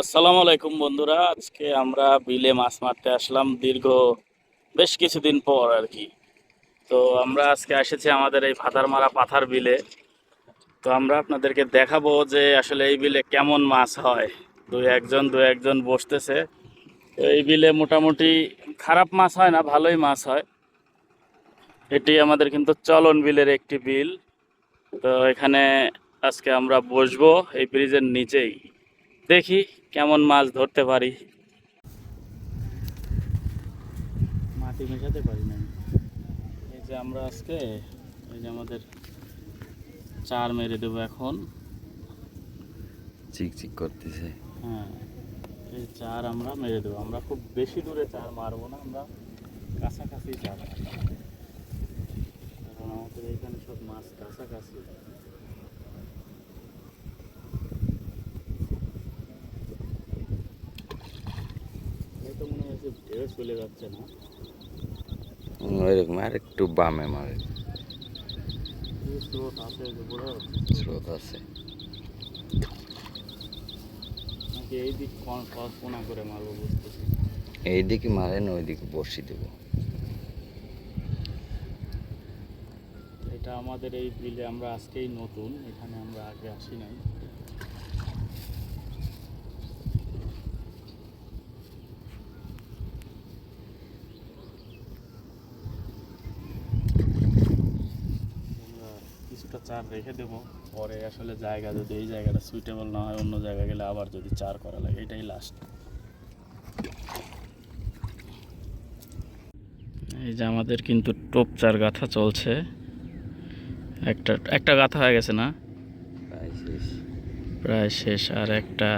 আসসালামু আলাইকুম বন্ধুরা। আজকে আমরা বিলে মাছ মারতে আসলাম দীর্ঘ বেশ কিছুদিন পর আর কি। তো আমরা আজকে এসেছি আমাদের এই ফাতার মারা পাথার বিলে। তো আমরা আপনাদেরকে দেখাবো যে আসলে এই বিলে কেমন মাছ হয়। দুই একজন দু একজন বসতেছে। তো এই বিলে মোটামুটি খারাপ মাছ হয় না, ভালোই মাছ হয়। এটি আমাদের কিন্তু চলন বিলের একটি বিল। তো এখানে আজকে আমরা বসবো এই ব্রিজের নিচেই। দেখি কেমন মাছ ধরতে পারি? মাটি মেশাতে পারি না এই যে আমরা আজকে এই যে আমাদের চার মেরে দেবো এখন। চিকচিক করতেছে। হ্যাঁ এই চার আমরা মেরে দেবো। আমরা খুব বেশি দূরে চার মারবো না আমরা কাছাকাছি চার মারবো। কারণ আমাদের এখানে সব মাছ কাছাকাছি। তো মনে হচ্ছে ঢেউ চলে যাচ্ছে না? ওইরকম আর একটু বামে মারে। স্রোত আছে স্রোত আছে। নাকি এই দিক কোন- করে মারবো বুঝতেছি। না। এইদিকে মারে না ওইদিকে বসি দেবো। এটা আমাদের এই বিলে আমরা আজকেই নতুন এখানে আমরা আগে আসি নাই আমরা কিছুটা চার রেখে দেবো। পরে আসলে জায়গা যদি এই জায়গাটা সুইটেবল না হয় অন্য জায়গায় গেলে আবার যদি চার করা লাগে এটাই লাস্ট এই যে আমাদের কিন্তু টোপ চার গাথা চলছে। একটা একটা গাথা হয়ে গেছে না? প্রায় শেষ। প্রায় শেষ। আর একটা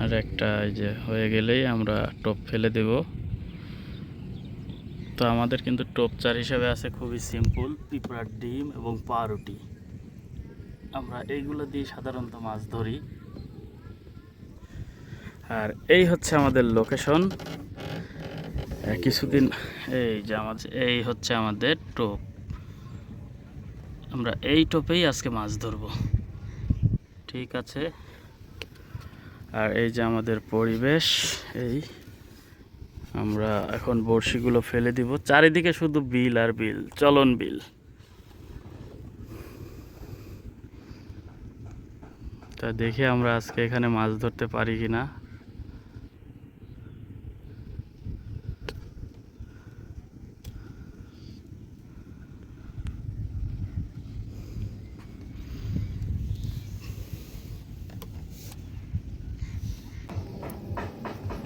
আর একটা এই যে হয়ে গেলেই আমরা টোপ ফেলে দেব। তো আমাদের কিন্তু টোপ চার হিসাবে আছে খুবই সিম্পল, পিঁপড়ার ডিম এবং পাউরুটি আমরা এইগুলো দিয়ে সাধারণত মাছ ধরি। আর এই হচ্ছে আমাদের লোকেশন কিছুদিন, এই যে আমাদের, এই হচ্ছে আমাদের টোপ। আমরা এই টোপেই আজকে মাছ ধরব। ঠিক আছে? আর এই যে আমাদের পরিবেশ, এই আমরা এখন বড়শিগুলো ফেলে দিব। চারিদিকে শুধু বিল আর বিল, চলন বিল। তা দেখে আমরা আজকে এখানে মাছ ধরতে পারি কি না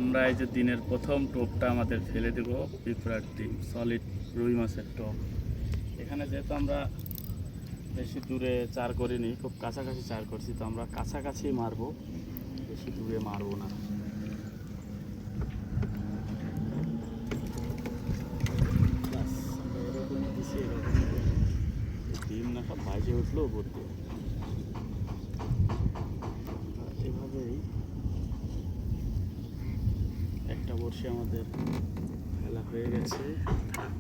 আমরা এই যে দিনের প্রথম টোপটা আমাদের ফেলে দেব, পিঁপড়ার ডিম সলিড রুই মাছের টোপ। এখানে যেহেতু আমরা বেশি দূরে চার করিনি, খুব কাছাকাছি চার করছি, তো আমরা কাছাকাছি মারবো। বেশি দূরে মারবো না। ডিম না, সব ভাইসে উঠল উপর দিয়ে আমরা এভাবেই একটা বর্ষে আমাদের খেলা হয়ে গেছে থাক।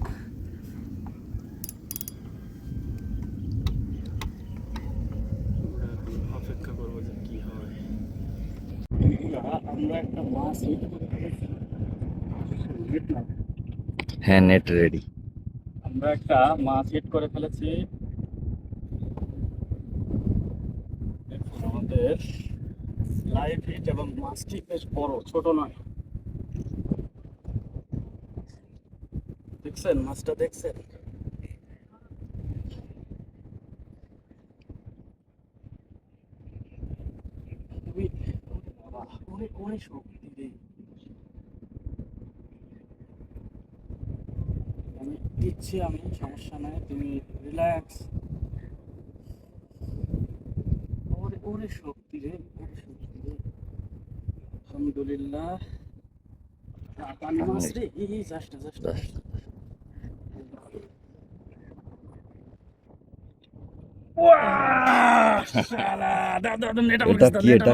অপেক্ষা করব যে কি হয় আমরা একটা মাছ হিট করে ফেলেছি। হ্যাঁ নেট রেডি আমরা একটা মাছ হিট করে ফেলেছি আমাদের লাইভ হিট এবং মাছটি বেশ বড় ছোট নয় দেখছেন? মাছটা দেখছেন? অনেক অনেক শক্তি রে। আমি দিচ্ছি আমি সমস্যা নাই তুমি রিল্যাক্স ওরে ওরে শক্তি রে ওরে শক্তি রে। আলহামদুলিল্লাহ। পানি মাছ রে এই এই যাস না যাস না যাস না। ওয়াহ! শালা, দাও, দাও, দাও, net আমার এটা কি? এটা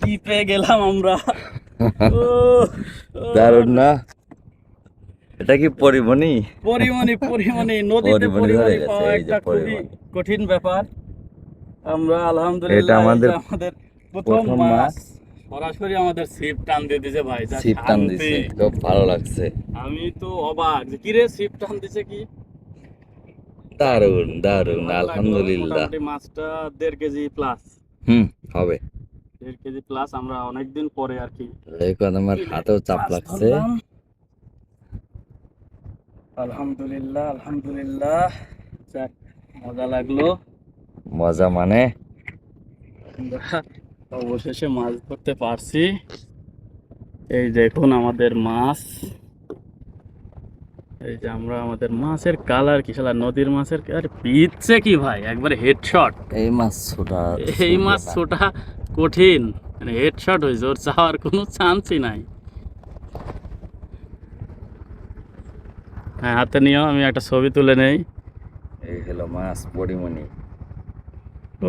কি পেয়ে গেলাম আমরা। দারুণ না? এটা কি পরিমণি? পরিমাণে পরিমাণে নদীতে পরিমণি পাওয়া একটা খুবই কঠিন ব্যাপার। আমরা আলহামদুলিল্লাহ এটা আমাদের আমাদের প্রথম মাছ। সরাসরি আমাদের সিপ টান দিয়ে দিছে ভাই ছিপ টান। দিছে খুব ভালো লাগছে। আমি তো অবাক যে কি রে সিপ টান দিছে কি? দারুণ দারুণ আলহামদুলিল্লাহ। মাছটা দেড় কেজি প্লাস হুম হবে। দেড় কেজি প্লাস আমরা অনেকদিন পরে আর কি। এখন আমার হাতেও চাপ লাগছে। আলহামদুলিল্লাহ আলহামদুলিল্লাহ। যাক মজা লাগল। মজা মানে? অবশেষে মাছ ধরতে পারছি। এই দেখুন আমাদের মাছ। এই যে আমরা আমাদের মাছের কালার কি শালা? নদীর মাছের আর পিচ্ছে কি ভাই? একবারে হেডশট এই মাছ ছোটা এই মাছ ছোটা কঠিন। মানে হেডশট হয়েছে ওর চাওয়ার কোনো চান্সই নাই। হ্যাঁ হাতে নিও আমি একটা ছবি তুলে নেই। এই হলো মাছ পরিমণি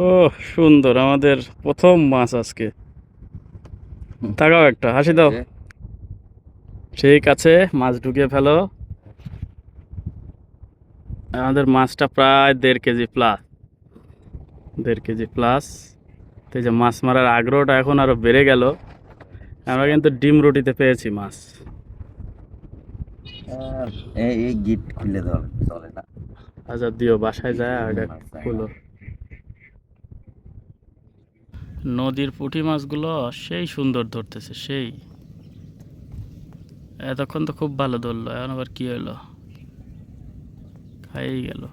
ও সুন্দর আমাদের প্রথম মাছ আজকে। তাকাও একটা হাসি দাও। ঠিক আছে মাছ ঢুকিয়ে ফেলো। আমাদের মাছটা প্রায় দেড় কেজি প্লাস দেড় কেজি প্লাস তো এই যে মাছ মারার আগ্রহটা এখন আরও বেড়ে গেল। আমরা কিন্তু ডিম রুটিতে পেয়েছি মাছ। আর এই এই গিট খুলে চলে না। আচ্ছা দিও বাসায় যায় না। খুলো। নদীর পুঁটি মাছগুলো সেই সুন্দর ধরতেছে সেই। এতক্ষণ তো খুব ভালো ধরলো এখন আবার কি হলো খাইই গেল।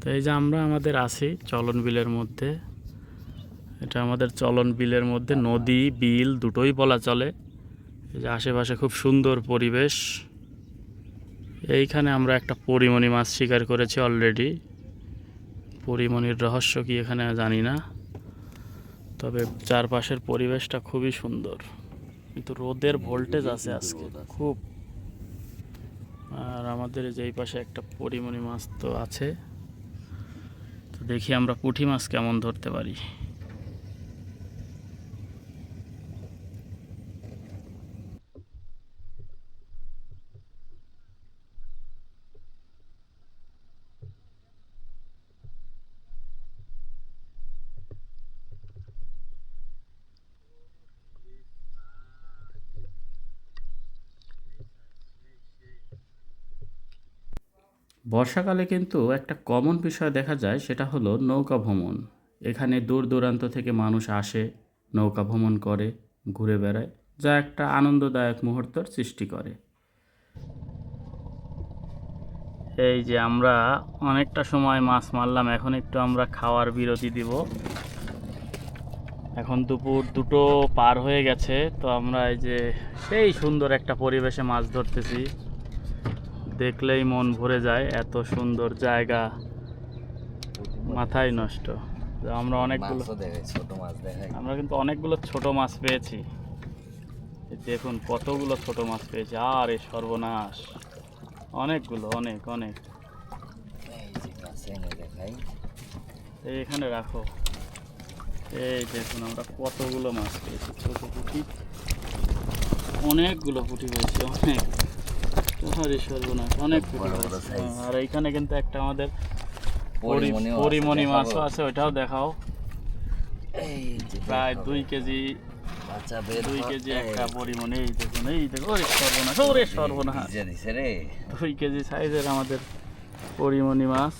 তো এই যে আমরা আমাদের আছি চলন বিলের মধ্যে। এটা আমাদের চলন বিলের মধ্যে নদী, বিল দুটোই বলা চলে। এই যে আশেপাশে খুব সুন্দর পরিবেশ। এইখানে আমরা একটা পরিমণি মাছ শিকার করেছি অলরেডি পরিমণির রহস্য কি এখানে জানি না। তবে চারপাশের পরিবেশটা খুবই সুন্দর। কিন্তু রোদের ভোল্টেজ আছে আজকে, খুব আর আমাদের যে পাশে একটা পরিমণি মাছ তো আছে। তো দেখি আমরা পুঁটি মাছ কেমন ধরতে পারি। বর্ষাকালে কিন্তু একটা কমন বিষয় দেখা যায়, সেটা হলো নৌকা ভ্রমণ। এখানে দূর দূরান্ত থেকে মানুষ আসে, নৌকা ভ্রমণ করে, ঘুরে বেড়ায়, যা একটা আনন্দদায়ক মুহূর্তর সৃষ্টি করে। এই যে আমরা অনেকটা সময় মাছ মারলাম, এখন একটু আমরা খাওয়ার বিরতি দিব। এখন দুপুর দুটো পার হয়ে গেছে, তো আমরা এই যে সেই সুন্দর একটা পরিবেশে মাছ ধরতেছি। দেখলেই মন ভরে যায় এত সুন্দর জায়গা। মাথায় নষ্ট। আমরা অনেকগুলো ছোট মাছ দেখাই। আমরা কিন্তু অনেকগুলো ছোট মাছ পেয়েছি। দেখুন কতগুলো ছোট মাছ পেয়েছি। আরে সর্বনাশ। অনেকগুলো অনেক অনেক। এই এই এখানে রাখো। এই দেখুন আমরা কতগুলো মাছ পেয়েছি। ছোট পুঁটি। অনেকগুলো পুঁটি পেয়েছি অনেক। আরে সর্বনাশ অনেক এইখানে কিন্তু একটা আমাদের পরি- পরিমণি মাছও আছে ওইটাও দেখাও। প্রায় দুই কেজি দুই কেজি একটা পরিমণি এই দেখুন এই দেখুন ওরে সর্বনাশ ওরে সর্বনাশ। ভিজে দিছে রে। দুই কেজি সাইজের আমাদের পরিমণি মাছ।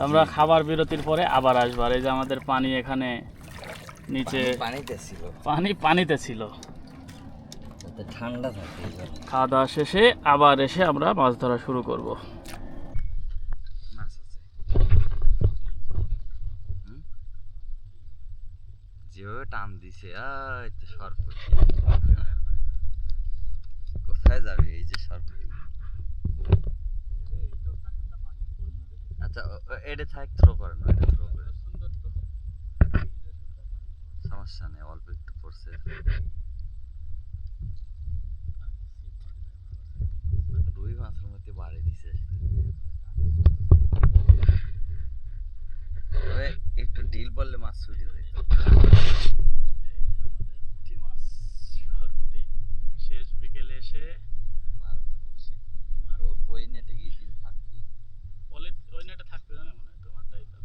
আমরা খাবার বিরতির পরে আবার আসব। আর এই যে আমাদের পানি এখানে নিচে পানিতে ছিল। পানি পানিতে ছিল। যাতে ঠান্ডা থাকে খাওয়া দাওয়া শেষে আবার এসে আমরা মাছ ধরা শুরু করব। মাছ যেভাবে টান দিছে সরপুটি কোথায় যাবে এই যে সরপুটি আচ্ছা এটা থাক থ্রো করেন এটা থ্রো করে সমস্যা নেই অল্প একটু পড়ছে রুই মাছের মধ্যে বাড়ি দিছে তবে একটু ডিল বললে মাছ ছুটে যেত পুঁটি মাছ সরপুটি শেষ বিকেলে এসে মাছ ধরছি। ও- ওই নেটে গিয়ে দিন থাকবি বলে ওই নেটে থাকবে জানে মনে হয় তোমারটাই তো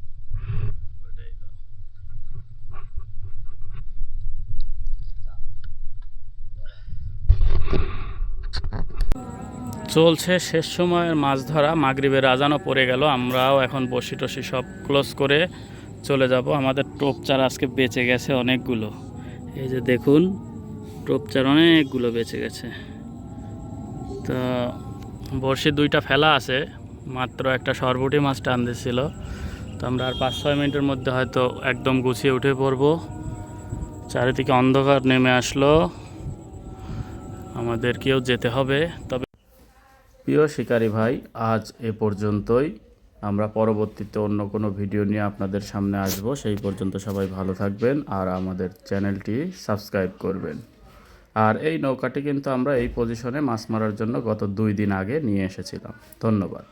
চলছে শেষ সময়ের মাছ ধরা। মাগরিবের আজানও পড়ে গেল। আমরাও এখন বসি টসি সব ক্লোজ করে চলে যাব। আমাদের টোপচার আজকে বেঁচে গেছে অনেকগুলো। এই যে দেখুন টোপচার অনেকগুলো বেঁচে গেছে। তো বড়শি দুইটা ফেলা আছে, মাত্র একটা সরবটি মাছ টান তো আমরা আর পাঁচ ছয় মিনিটের মধ্যে হয়তো একদম গুছিয়ে উঠে পড়ব। চারিদিকে অন্ধকার নেমে আসলো। আমাদেরকেও যেতে হবে। তবে প্রিয় শিকারী ভাই, আজ এ পর্যন্তই। আমরা পরবর্তীতে অন্য কোনো ভিডিও নিয়ে আপনাদের সামনে আসব। সেই পর্যন্ত সবাই ভালো থাকবেন আর আমাদের চ্যানেলটি সাবস্ক্রাইব করবেন। আর এই নৌকাটি কিন্তু আমরা এই পজিশনে মাছ মারার জন্য গত দুই দিন আগে নিয়ে এসেছিলাম। ধন্যবাদ।